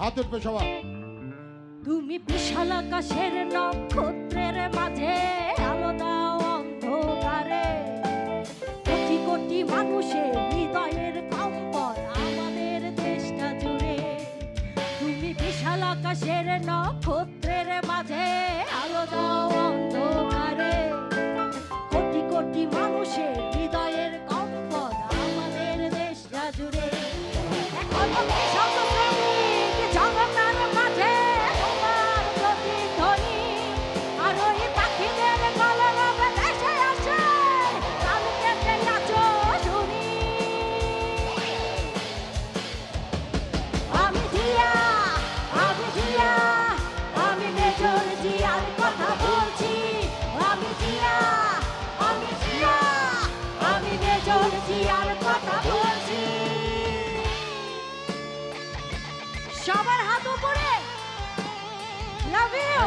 হাত উঠবে সবার। তুমি বিশাল আকাশের নক্ষত্রের মাঝে আলোদা অন্ধকারে। কোটি কোটি মানুষের হৃদয়ের কম্পন আমাদের দেশটা জুড়ে। তুমি বিশাল আকাশের নক্ষত্রের মাঝে আলোদা অন্ধকারে। কোটি কোটি সবার হাত উপরে। লাভ ইউ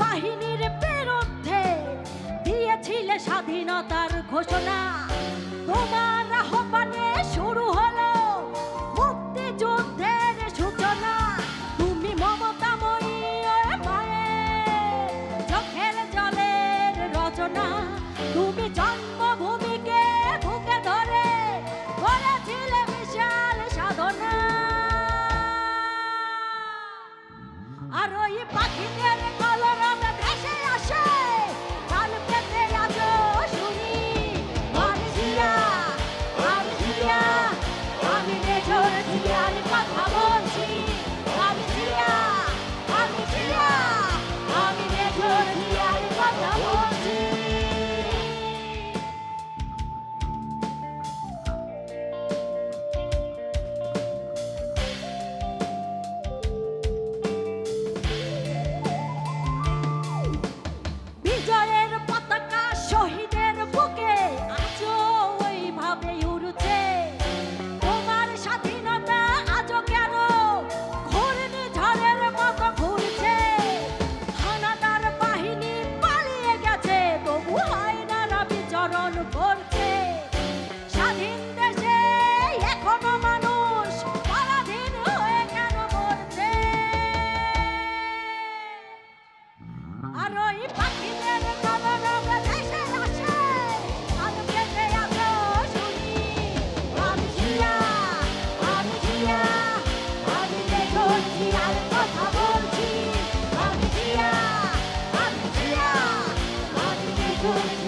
বাহিনীর দিয়েছিলে স্বাধীনতার ঘোষণা। 吗？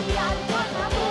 Obrigado, por favor.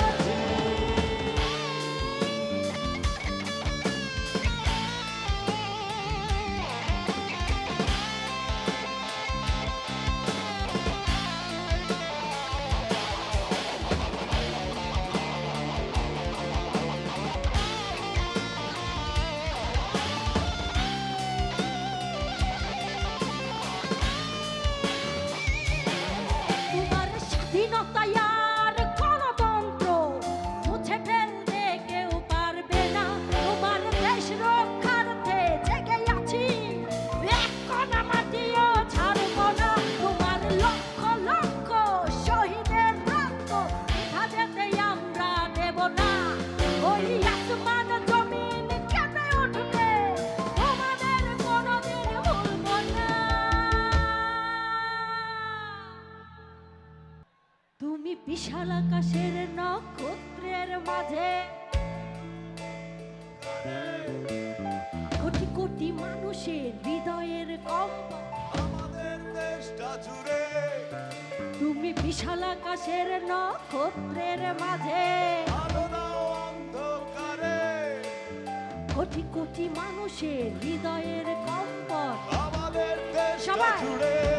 বিশাল আকাশের নক্ষত্রের মাঝে। কোটি কোটি মানুষের হৃদয়ের আমাদের দেশটা জুড়ে। তুমি বিশাল আকাশের নক্ষত্রের মাঝে। কোটি কোটি মানুষের হৃদয়ের কম্পন। আমাদের দেশটা জুড়ে।